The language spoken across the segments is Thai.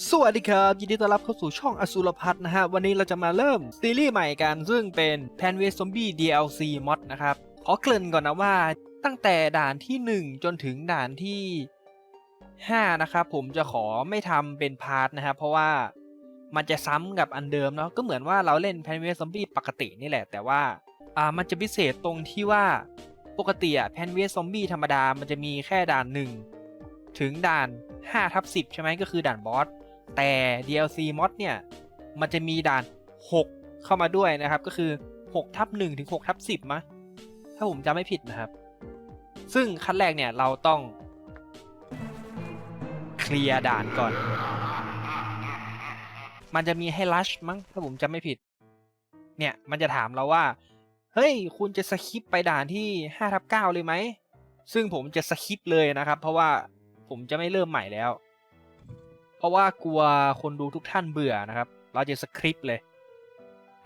สวัสดีครับ ยินดีต้อนรับเข้าสู่ช่องอสุรพัฒนะฮะ วันนี้เราจะมาเริ่มซีรีส์ใหม่กัน ซึ่งเป็นแพนเวสซอมบี้ DLC มอดนะครับ ขอเกริ่นก่อนนะว่าตั้งแต่ด่านที่ 1 จนถึงด่านที่ 5 นะครับ ผมจะขอไม่ทำเป็นพาร์ทนะครับเพราะว่ามันจะซ้ำกับอันเดิมเนาะก็เหมือนว่าเราเล่นแพนเวสซอมบี้ปกตินี่แหละ แต่ว่าอ่ามันจะพิเศษตรงที่ว่าปกติอะแพนเวสซอมบี้ธรรมดามันจะมีแค่ด่านหนึ่งถึงด่าน5ทับ10 ใช่ไหมก็คือด่านบอส แต่ DLC mod เนี่ย มันจะมีด่าน 6 เข้ามาด้วยนะครับ ก็คือ6ทับ1ถึง6ทับ10มะถ้าผมจำไม่ผิดนะครับ ซึ่งขั้นแรกเนี่ยเราต้อง เคลียร์ด่านก่อน มันจะมีให้ลัชมั้งถ้าผมจำไม่ผิด เนี่ยมันจะถามเราว่า เฮ้ย คุณจะสคิปไปด่านที่5ทับ9เลยไหม ซึ่งผมจะสคิปเลยนะครับ เพราะว่าผมจะไม่เริ่มใหม่แล้ว เพราะว่ากลัวคนดูทุกท่านเบื่อนะครับ เราจะสคริปต์เลย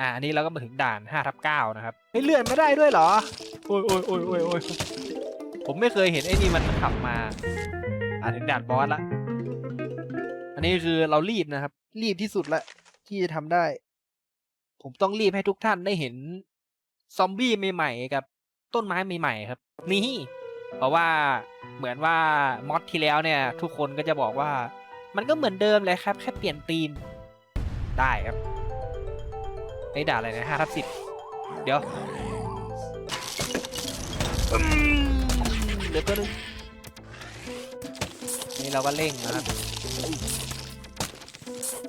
อ่าอันนี้เราก็มาถึงด่าน5ทับ9นะครับไม่เลื่อนไม่ได้ด้วยเหรอ โอ้ยโอ้ยโอ้ยโอ้ยโอ้ยผมไม่เคยเห็นไอ้นี่มันขับมา อ่าถึงด่านบอสละ อันนี้คือเรารีบนะครับ รีบที่สุดละที่จะทำได้ ผมต้องรีบให้ทุกท่านได้เห็นซอมบี้ใหม่ๆกับต้นไม้ใหม่ๆครับ นี่ เพราะว่าเหมือนว่ามอดที่แล้วเนี่ย ทุกคนก็จะบอกว่า มันก็เหมือนเดิมเลยครับ แค่เปลี่ยนธีม ได้ครับไอ้ด่าอะไรนะห้าทับสิบเดี๋ยวเดี๋ยวตัวนึงนี่เราก็เร่งนะครับ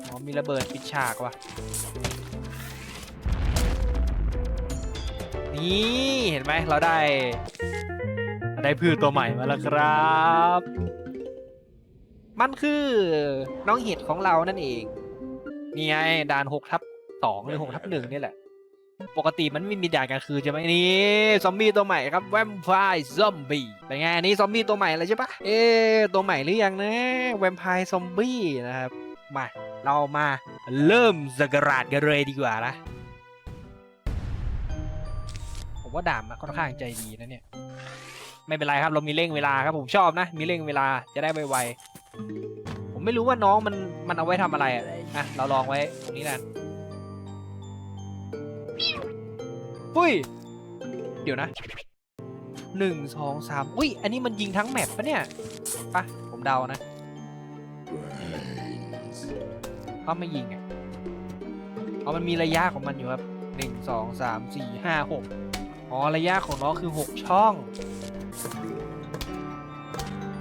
อ๋อมีระเบิดปิดฉากว่ะ นี่เห็นไหมเราได้ ได้พืชตัวใหม่มาแล้วครับ มันคือน้องเห็ดของเรานั่นเอง นี่ไงด่าน6ทับ2หรือ6ทับ1นี่แหละ ปกติมันไม่มีด่านกลางคืนใช่ไหมนี่ซอมบี้ตัวใหม่ครับแวมไพร์ซอมบี้เป็นไงอันนี่ซอมบี้ตัวใหม่เลยใช่ปะเอ๊ตัวใหม่หรือยังนะแวมไพร์ซอมบี้นะครับมาเรามาเริ่มสกราดกันเลยดีกว่านะผมว่าด่ามมันค่อนข้างใจดีนะเนี่ย ไม่เป็นไรครับเรามีเร่งเวลาครับผมชอบนะ มีเร่งเวลาจะได้ไวๆ ผมไม่รู้ว่าน้องมันมันเอาไว้ทำอะไรอะอะ เราลองไว้ตรงนี้กันปุ้ย เดี๋ยวนะหนึ่งสองสามอุ้ย อันนี้มันยิงทั้งแมปปะเนี่ยปะผมเดานะก็ไม่ยิงอะเอามันมีระยะของมันอยู่ครับหนึ่งสองสามสี่ห้าหกอ๋อ ระยะของน้องคือหกช่อง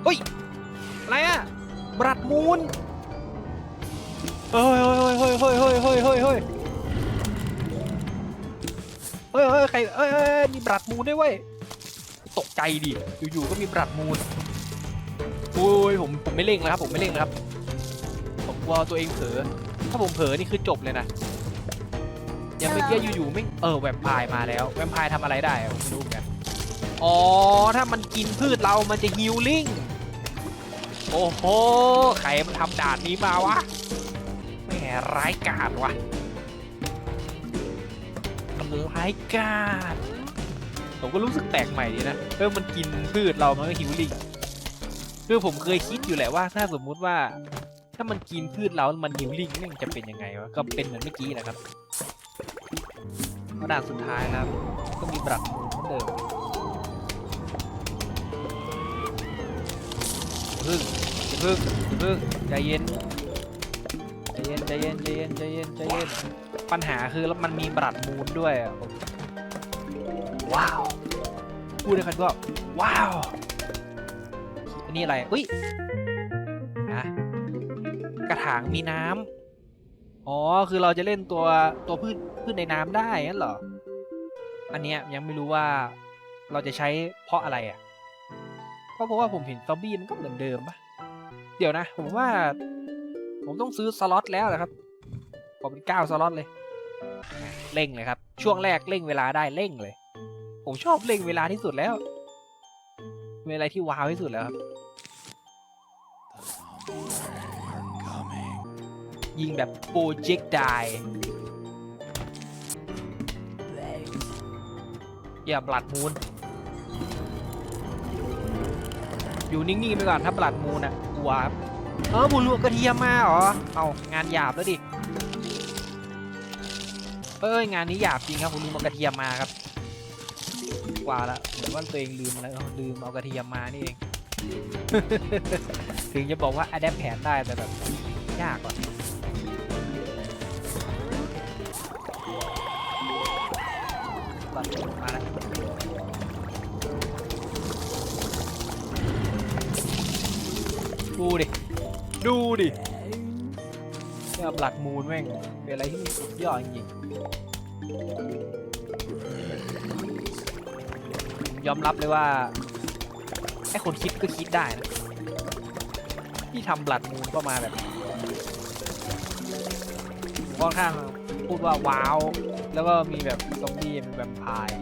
เฮ้ย อะไรอะ บรัดมูนเฮ้ยเฮ้ยเฮ้ยเฮ้ยเฮ้ยเฮ้ยเฮ้ยเฮ้ยเฮ้ยเฮ้ยใครเฮ้ยเฮ้ยมีบรัดมูนด้วยเว้ยตกใจดิอยู่ๆก็มีบรัดมูนโอ้ยผมผมไม่เร่งแล้วครับ ผมไม่เร่งแล้วครับผมกลัวตัวเองเผลอถ้าผมเผลอนี่คือจบเลยนะย่างเมื่อกี้อยู่ๆไม่เออแวมไพร์มาแล้วแวมไพร์ทำอะไรได้อะผมไม่รู้เหมือนกันอ๋อถ้ามันกินพืชเรามันจะฮิลลิ่ง โอ้โห ใครมันทำด่านนี้มาวะแหมร้ายกาจวะร้ายกาจผมก็รู้สึกแปลกใหม่ดีนะเออมันกินพืชเรามันก็ฮิลลิ่งคือผมเคยคิดอยู่แหละว่า ถ้าสมมุติว่า ถ้ามันกินพืชเรามันฮิลลิ่งมันจะเป็นยังไงวะก็เป็นเหมือนเมื่อกี้แหละครับก็ด่านสุดท้ายนะครับ ก็มีปรับเหมือนเดิม พึ่งพึ่งพึ่งใจเย็นใจเย็นใจเย็นใจเย็นใจเย็นใจเย็นปัญหาคือแล้วมันมีบรัดมูลด้วยอะผมว้าวพูดได้คันก็ว้าวอันนี้อะไรอุ้ยนะกระถางมีน้ำอ๋อคือเราจะเล่นตัวตัวพืชพืชในน้ำได้งั้นเหรออันเนี้ยยังไม่รู้ว่าเราจะใช้เพราะอะไรอะ ก็เพราะว่าผมเห็นซอมบี้มันก็เหมือนเดิมปะเดี๋ยวนะ ผมว่า ผมต้องซื้อสล็อตแล้วแหละครับ ผมเป็นเก้าสล็อตเลยอะเร่งเลยครับ ช่วงแรกเร่งเวลาได้เร่งเลย ผมชอบเร่งเวลาที่สุดแล้วเป็นอะไรที่ว้าวที่สุดแล้วครับยิงแบบโปรเจกต์ไดอย่าบลัดมูน อยู่นิ่งๆไปก่อนถ้าปลัดมูนอะกลัวครับเออบุญรวมกระเทียมมาเหรอเอางานหยาบแล้วดิเอ้ยงานนี้หยาบจริงครับผมลืมเอากระเทียมมาครับกว่าละเหมือนว่าตัวเองลืมอะไรลืมเอากระเทียมมานี่เอง ถึงจะบอกว่าอัดแอปแผนได้แต่แบบยากกว่า ดิเนี่ยบลัดมูนแม่งเป็นอะไรที่สุดยอดจริงผมยอมรับเลยว่าไอ้คนคิดก็คิดได้นะที่ทำบลัดมูนก็มาแบบค่อนข้างพูดว่าว้าว แล้วก็มีแบบซอมบี้มีแวมไพร์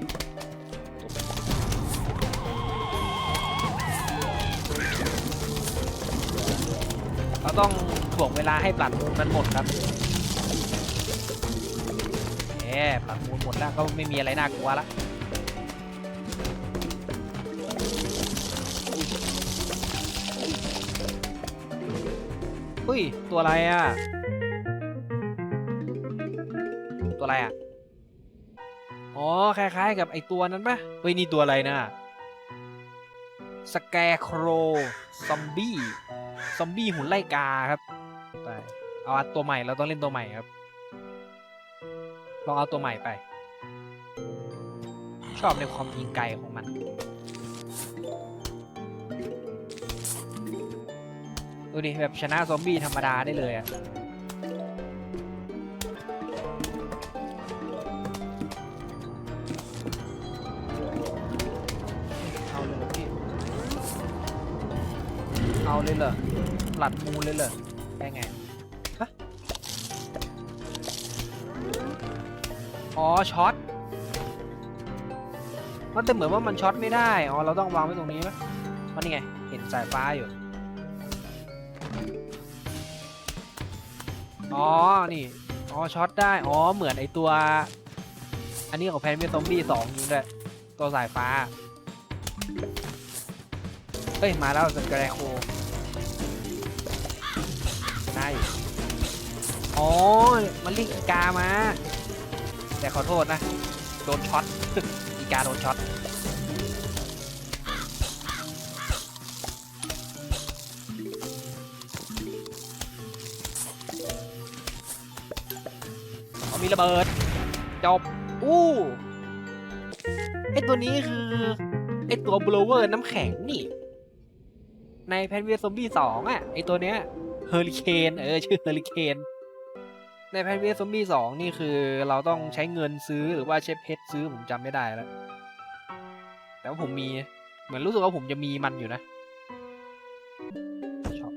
ต้องถ่วงเวลาให้บลัดมูนมันหมดครับแหมบลัดมูนหมดแล้วก็ไม่มีอะไรน่ากลัวละอุ้ย ตัวอะไรอะ ตัวอะไรอะ อ๋อ คล้ายๆ กับไอตัวนั้นปะเฮ้ย นี่ตัวอะไรนะสแกร์โครซอมบี้ ซอมบี้หุ่นไล่กาครับไปเอาตัวใหม่เราต้องเล่นตัวใหม่ครับลองเอาตัวใหม่ไป ชอบในความยิงไกลของมันดูดิแบบชนะซอมบี้ธรรมดาได้เลยอะ เอาเลยเหรอหลัดมูเลยเหรอได้ไงฮะอ๋อช็อตมันแต่เหมือนว่ามันช็อตไม่ได้ อ๋อ เราต้องวางไว้ตรงนี้ไหมมันนี่ไง เห็นสายฟ้าอยู่ อ๋อ นี่ อ๋อ ช็อตได้ อ๋อ เหมือนไอตัว อันนี้ของแพนเมียซอมบี้สองอยู่ด้วยตัวสายฟ้า เฮ้ย มาแล้วสกแรโค อ๋อ มันเรียกอีกามา แต่ขอโทษนะ โดนช็อต อีกาโดนช็อตเขามีระเบิด จบ อู้ ไอตัวนี้คือ ไอตัวบลูเวอร์น้ำแข็งนี่ ในแพนเวียซอมบี้สองอะ ไอตัวเนี้ยเฮอริเคน เออ ชื่อเฮอริเคน ในแพนเวียซอมบี้สองนี่คือเราต้องใช้เงินซื้อหรือว่าใช้เพชรซื้อผมจำไม่ได้แล้ว แต่ว่าผมมีเหมือนรู้สึกว่าผมจะมีมันอยู่นะชอบ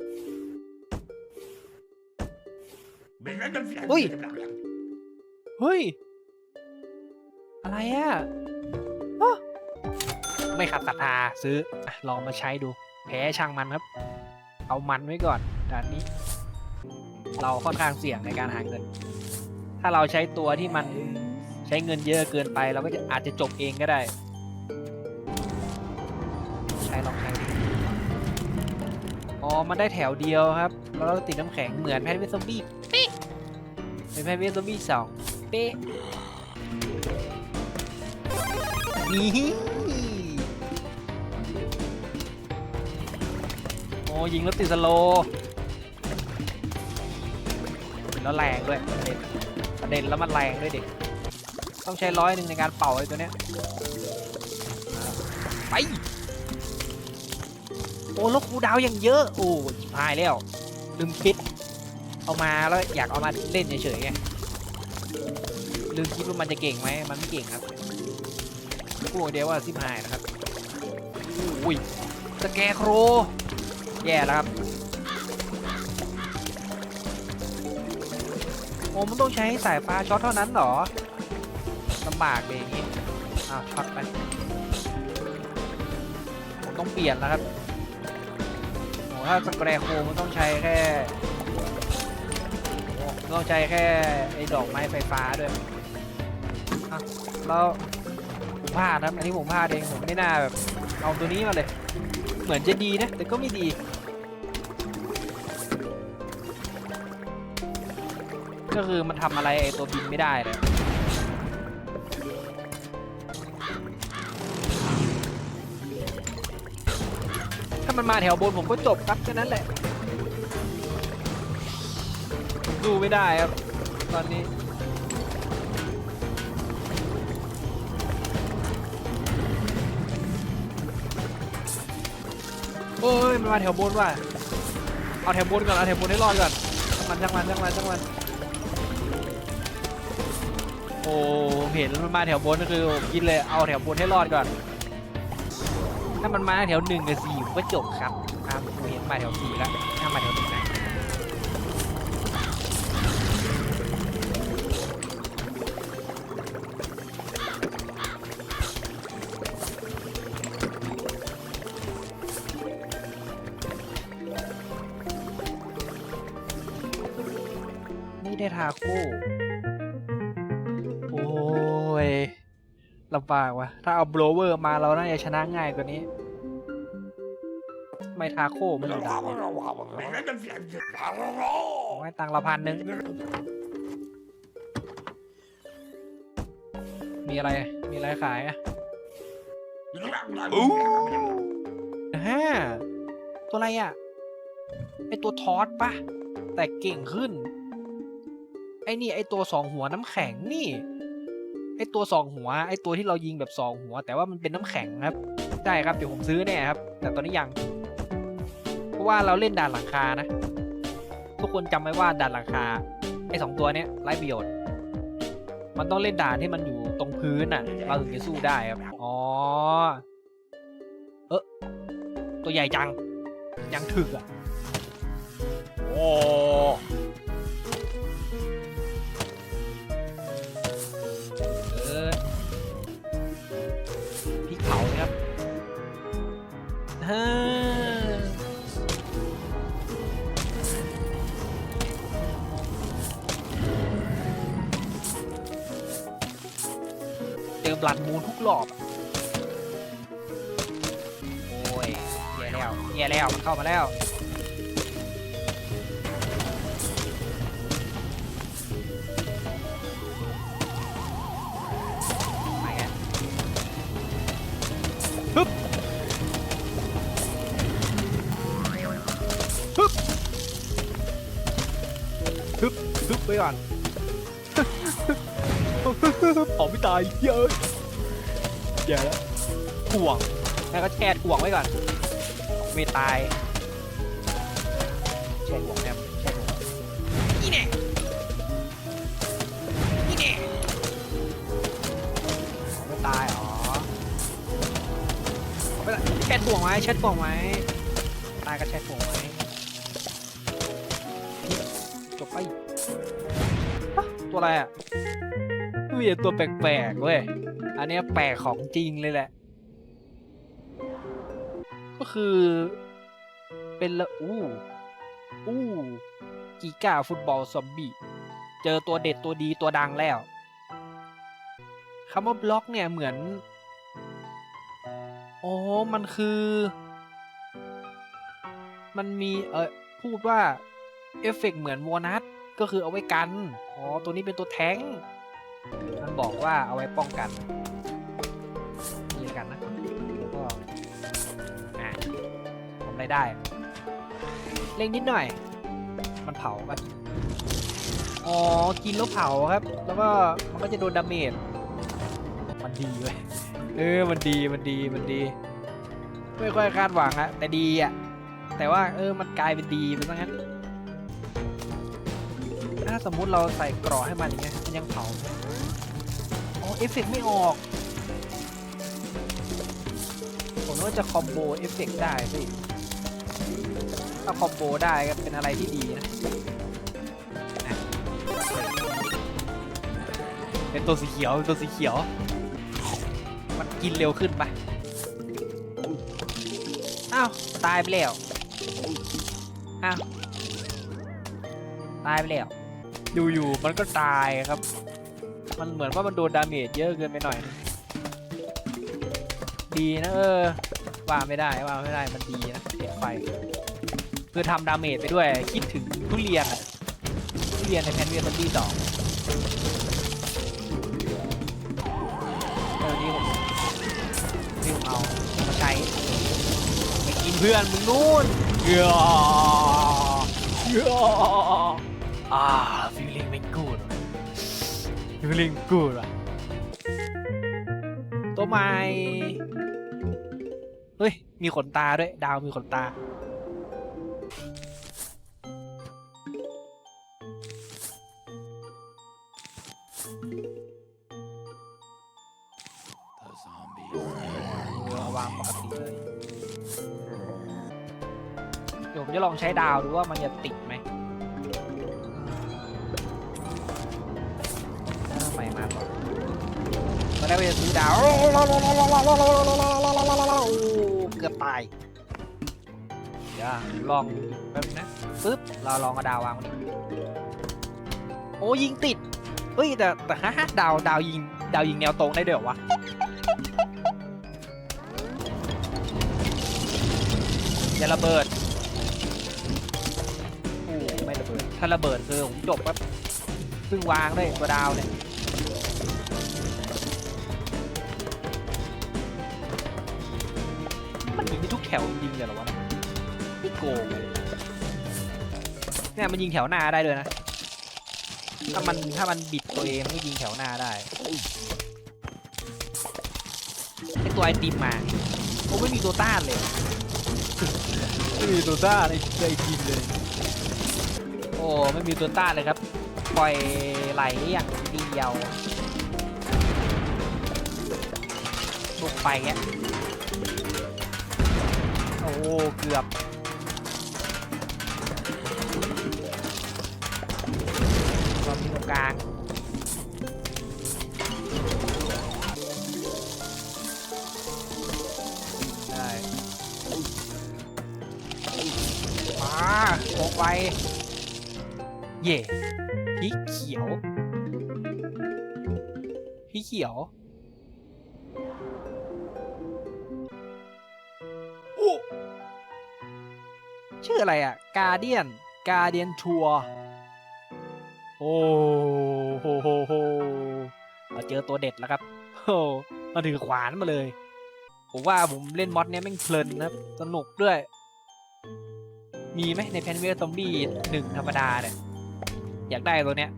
Ui. เฮ้ย อะไรอะอ๊ะไม่ขัดศรัทธาซื้ออะลองมาใช้ดู แพ้ช่างมันครับ เอามันไว้ก่อนด่านนี้ เราค่อนข้างเสี่ยงในการหาเงิน ถ้าเราใช้ตัวที่มันใช้เงินเยอะเกินไป เราก็จะอาจจะจบเองก็ได้ ใช้ลองใช้ดูอ๋อ มันได้แถวเดียวครับ แล้วเราติดน้ำแข็งเหมือนแพนเวสซอมบี้เป๊ะเป็นแพนเวสซอมบี้สองเป๊ะนี่โอ้ยิงแล้วติดสโล แล้วแรงด้วยประเด็นประเด็นแล้วมันแรงด้วยเด็กต้องใช้ร้อยหนึ่งในการเป่าไอ้ตัวเนี้ยไปโอ้แล้วคูดาวยังเยอะโอ้ชิบหายแล้วลืมคิด เอามาแล้วอยากเอามาเล่นเฉยๆไงลืมคิดว่ามันจะเก่งไหมมันไม่เก่งครับพูดเดียวว่าซิมหายนะครับอุ้ยสแกโครแย่แล้วครับ อ้มันต้องใช้สายฟ้าช็อตเท่านั้นเหรอลำบากเลยอย่างงี้อ้าวช็อตไปผมต้องเปลี่ยนแล้วครับโอ้ถ้าสแกร์โคมันต้องใช้แค่ต้องใช้แค่ไอ้ดอกไม้ไฟฟ้าด้วยแล้วผมพลาดครับอันนี้ผมพลาดเองผมไม่น่าแบบเอาตัวนี้มาเลย เหมือนจะดีนะ แต่ก็ไม่ดี ก็คือมันทำอะไรไอ้ตัวบินไม่ได้เลย ถ้ามันมาแถวบนผมก็จบครับแค่นั้นแหละ ดูไม่ได้ครับ ตอนนี้โอ้ยมันมาแถวบนว่ะ เอาแถวบนก่อน เอาแถวบนให้รอดก่อนช่างมันช่างมันช่างมันช่างมัน อ้ผมเห็นมันมาแถวบนก็คือผมคิดเลยเอาแถวบนให้รอดก่อน ถ้ามันมาแถวหนึ่งกับสี่ผมก็จบครับอ่าผมเห็นมาแถวสี่แล้วถ้ามาแถวหนึ่งนะำบากว่ะ ถ้าเอาโบรเวอร์มาเราน่าจะชนะง่ายกว่านี้ ไม่ทาโค่มันองด่านเนี่ยผมให้ตังค์เราพันหนึ่งมีอะไร มีอะไรขายอะฮ่าตัวอะไรอะไอตัวทอสปะ แต่เก่งขึ้น ไอ้นี่ไอ้ตัวสองหัวน้ำแข็งนี่ ไอตัวสองหัวไอตัวที่เรายิงแบบสองหัว แต่ว่ามันเป็นน้ำแข็งครับ ได้ครับเดี๋ยวผมซื้อแน่ครับ แต่ตอนนี้ยัง เพราะว่าเราเล่นด่านหลังคานะ ทุกคนจำไว้ว่าด่านหลังคาไอสองตัวเนี้ยไร้ประโยชน์ มันต้องเล่นด่านที่มันอยู่ตรงพื้นอะ เราถึงจะสู้ได้ครับ อ๋อ เออตัวใหญ่จัง ยังถึกอะ โอ้เอ ลัดมูนทุกรอบอะโอ้ยแย่แล้วแย่แล้ว มันเข้ามาแล้วมาแกฮึบฮึบฮึบฮึบไปก่อนผอมไม่ตายเยอะ เยอะแล้วถ่วงแล้วก็แช่ถ่วงไว้ก่อนไม่ตายแช่ถ่วงนะครับแช่ถ่วงนี่แน่นี่แน่ไม่ตายอ๋อไม่ตายแชทบ่วงไว้แชทบ่วงไว้ตายก็แชทบ่วงไว้จบไปฮะตัวอะไรอะมีแต่ตัวแปลกๆเว้ย อันนี้แปลกของจริงเลยแหละ ก็คือเป็นละอู้อู้กีก้าฟุตบอลซอมบี้เจอตัวเด็ดตัวดีตัวดังแล้วคำว่าบล็อกเนี่ยเหมือนโอ้มันคือ มันมีเออพูดว่า เอฟเฟกต์เหมือนวอนัทก็คือเอาไว้กัน อ๋อ ตัวนี้เป็นตัวแท้ง มันบอกว่าเอาไว้ป้องกันนี่กันนะแล้วก็อะทำอะไรได้ เล่งนิดหน่อย มันเผากันอ๋อ กินแล้วเผาครับ แล้วก็มันก็จะโดนดาเมจ มันดีเว้ย เออ มันดี มันดี มันดี ไม่ค่อยคาดหวังอะแต่ดีอะแต่ว่าเออ มันกลายเป็นดีไปซะงั้น ถ้าสมมุติเราใส่กราะให้มันอย่างเงี้ย มันยังเผาไหม เอฟเฟกต์ไม่ออก ผมว่าจะคอมโบเอฟเฟกต์ได้สิถ้าคอมโบได้ก็เป็นอะไรที่ดีนะอะเป็นตัวสีเขียวเป็นตัวสีเขียว มันกินเร็วขึ้นปะอ้าว ตายไปแล้ว อ้าว ตายไปแล้วอยู่ๆมันก็ตายครับ มันเหมือนว่ามันโดนดาเมจเยอะเกินไปหน่อยนะดีนะเออ ว่าไม่ได้ว่าไม่ได้มันดีนะเก็บไปคือทำดาเมจไปด้วย คิดถึงทุเรียนอะทุเรียนในแพนเวียนที่สองเออนี่ผมนี่ผมเอามาใช้ไปกินเพื่อนมึงนู่นเยอะเยอะอ่า feeling good อะตัวใหม่ เฮ้ย มีขนตาด้วย ดาวมีขนตา เออวางปกติเลยเดี๋ยวผมจะลองใช้ดาวดูว่ามันจะติด อนแรกว่าจะซื้อดาวโอ้เกือบตายเดี๋ยวลองแป๊บนึงนะปึ๊บเราลองเอาดาววางไว้ดิโอ้ยิงติดเฮ้ยแต่แต่ฮะฮะดาวดาวยิงดาวยิงแนวตรงได้ด้วยเหรอวะอย่าระเบิดโอ้ไม่ระเบิดถ้าระเบิดคือผมจบครับเพิ่งวางเลยตัวดาวเนี่ย แถวจริงๆเลยเหรอวะเนี่ยพี่โกงเลยเนี่ยมันยิงแถวหน้าได้เลยนะ ถ้ามันถ้ามันบิดตัวเองมันก็ยิงแถวหน้าได้ไอตัวไอติมมาโอ้ไม่มีตัวต้านเลยไม่มีตัวต้านในในทีมเลย โอ้ไม่มีตัวต้านเลยครับ ปล่อยไหลอย่างเดียวบุกไปเงี้ย โอ้เกือบตอนที่ตรงกลางได้มาโอกไป เย่พี่เขียว พี่เขียว ชื่ออะไรอะกาเดียนกาเดียนทัวโอ้โหโหโหเราเจอตัวเด็ดแล้วครับโอ้เราถือขวานมาเลย ผมว่าผมเล่นมอดเนี้ยแม่งเพลินนะสนุกด้วย มีไหมในแพนเวลซอมบี้หนึ่งธรรมดาเนี่ยอยากได้ตัวเนี้ย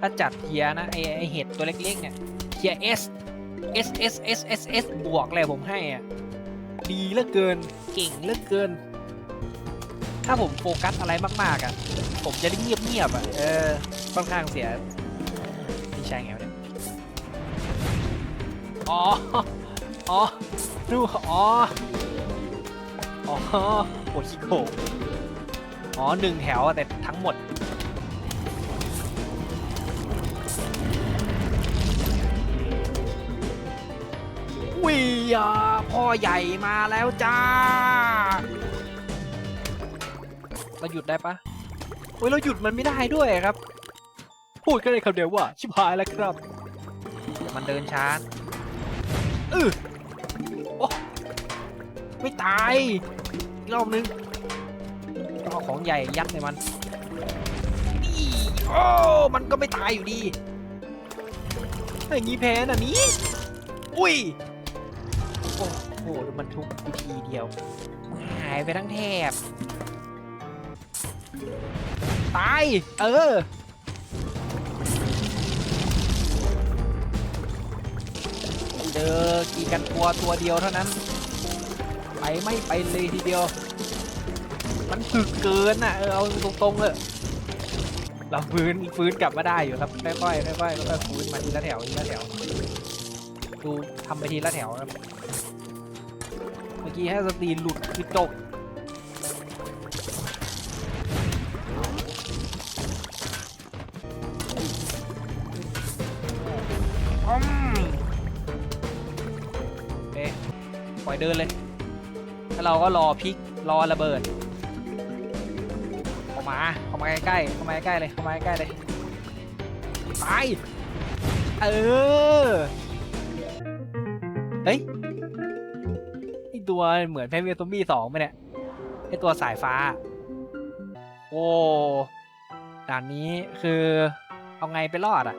ถ้าจัดเทียนะไอไอเห็ดตัวเล็กๆเนี่ยเทียร์ S S S S S S บวกเลยผมให้อะดีเหลือเกิน เก่งเหลือเกิน ถ้าผมโฟกัสอะไรมากๆอะ ผมจะได้เงียบๆอะ เออ ค่อนข้างเสียไม่ใช่ไงวะเนี่ยอ๋อ อ๋อดูอ๋อ อ๋อโอชิโกะอ๋อหนึ่งแถวแต่ทั้งหมดวิยาพ่อใหญ่มาแล้วจ้า เราหยุดได้ปะโอ้ยเราหยุดมันไม่ได้ด้วยครับ พูดกันเลยคำเดียวว่า ชิบหายแล้วครับ มันเดินช้าเออโอ้ไม่ตายอีกรอบนึงต้องเอาของใหญ่ยัดในมันนี่โอ้มันก็ไม่ตายอยู่ดีถ้าอย่างนี้แพ้น่ะนี้อุ้ยโอ้โหดูมันทุกกูทีเดียวหายไปทั้งแถบ ตาย เออ เจอกีกันตัวตัวเดียวเท่านั้น ไปไม่ไปเลยทีเดียว มันถึกเกินอะ เออเอาตรงๆเลยเราฟื้นฟื้นกลับมาได้อยู่ครับค่อยๆค่อยๆค่อยๆฟื้นมาทีละแถวทีละแถวดูทำไปทีละแถวครับ เมื่อกี้ให้สตีนหลุดคือจบ ปล่อยเดินเลย แล้วเราก็รอพิก รอระเบิดเข้ามาเข้ามาใกล้ๆเข้ามาใกล้ๆเลยเข้ามาใกล้ๆเลยไปเออเฮ้ยไอตัวเหมือนแพนเวียซอมบี้สองไหมเนี่ยไอตัวสายฟ้า โอ้ด่านนี้คือเอาไงไปรอดอะ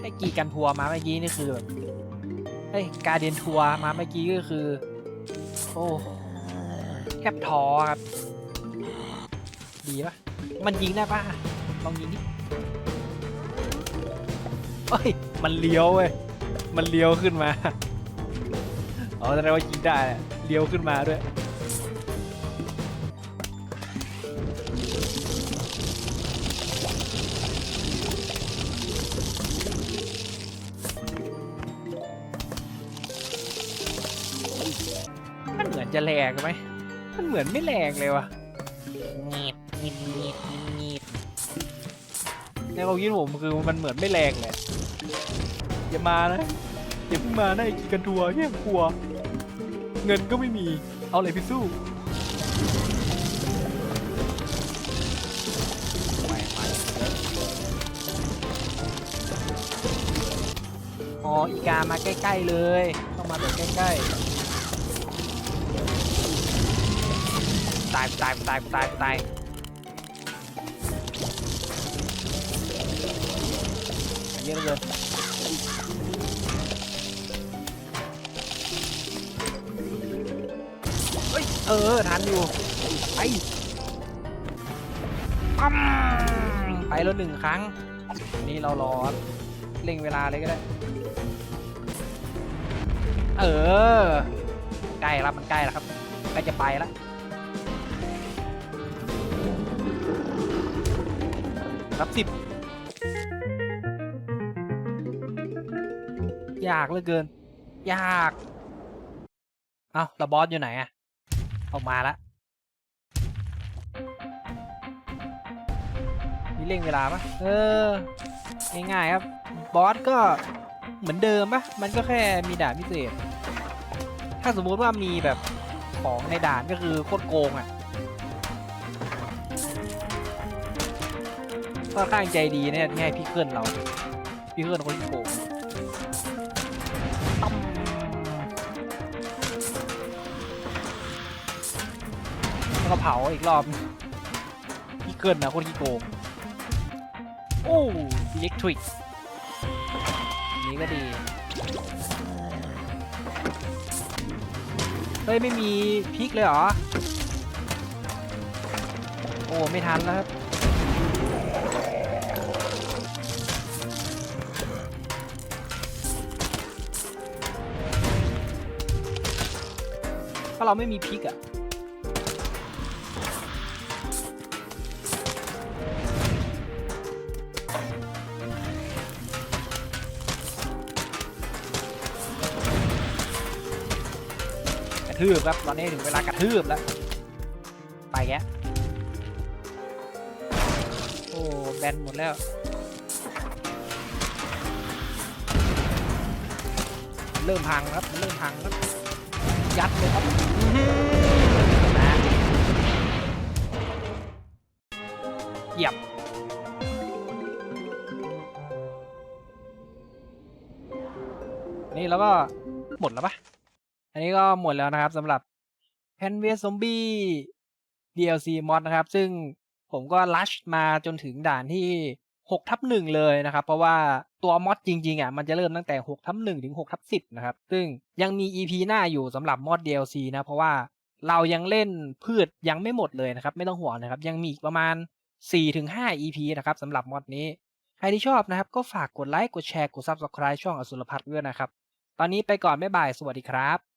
ไอ้กีกันทัวมาเมื่อกี้นี่คือแบบ เฮ้ยการเดียนทัวร์มาเมื่อกี้ก็คือ โอ้แคบท้อครับ ดีปะมันยิงได้ปะลองยิงดิเฮ้ย มันเลี้ยวเว้ย มันเลี้ยวขึ้นมา อ๋อแสดงว่ายิงได้เลี้ยวขึ้นมาด้วย จะแรงไหม มันเหมือนไม่แรงเลยวะงีดงีดงีดงีดในความคิดผมคือมันเหมือนไม่แรงเลยอย่ามานะอย่าเพิ่งมานะไอ้กีกันทัวร์เนี่ยกลัว เงินก็ไม่มี เอาอะไรไปสู้ไปไปอ๋ออีกามาใกล้ ๆ เลย ต้องมาแบบใกล้ ๆ ตายกูตายกูตายกูตายกูตายเยอะเหลยเฮ้ยเออทันอยู่ไปปั๊มไปแล้วหนึ่งครั้ง นี่เรารอครับเร่งเวลาเลยก็ได้ เออ ใกล้แล้วมันใกล้แล้วครับใกล้จะไปแล้ว สิบยากเหลือเกิน ยาก เอาแล้วบอสอยู่ไหนอะออกมาละมีเร่งเวลาปะเออ ง่ายๆครับ บอสก็เหมือนเดิมปะมันก็แค่มีด่านพิเศษ ถ้าสมมุติว่ามีแบบของในด่านก็คือโคตรโกงอะ ค่อนข้างใจดีเนี่ยง่ายพี่เกิลเรา พี่เกิลคนที่โกงตั้มแล้วก็เผาอีกรอบ พี่เกินนะคนขี้โกง โอ้อิเล็กทริกนี้ก็ดีเฮ้ย ไม่มีพริกเลยเหรอ โอ้ ไม่ทันแล้วครับ ถ้าเราไม่มีพริกอะกระทืบครับตอนนี้ถึงเวลากระทืบแล้ว ไปแกโอ้แบนหมดแล้วเริ่มพังครับเริ่มพังครับ ยัดเลยครับนะเหยียบนี่แล้วก็หมดแล้วปะอันนี้ก็หมดแล้วนะครับสำหรับ p a n w a y Zombie DLC mod นะครับ ซึ่งผมก็ลัชมาจนถึงด่านที่ 6ทับหนึ่งเลยนะครับ เพราะว่าตัวมอดจริงๆอะมันจะเริ่มตั้งแต่6ทับหนึ่งถึง6ทับสิบนะครับ ซึ่งยังมี EP หน้าอยู่สำหรับมอด DLC นะเพราะว่าเรายังเล่นพืชยังไม่หมดเลยนะครับ ไม่ต้องห่วงนะครับ ยังมีอีกประมาณ 4-5 EP นะครับสำหรับมอดนี้ ใครที่ชอบนะครับ ก็ฝากกดไลค์กดแชร์กด Subscribe ช่องอสุรพัฒน์ด้วยนะครับ ตอนนี้ไปก่อนบ๊ายบายสวัสดีครับ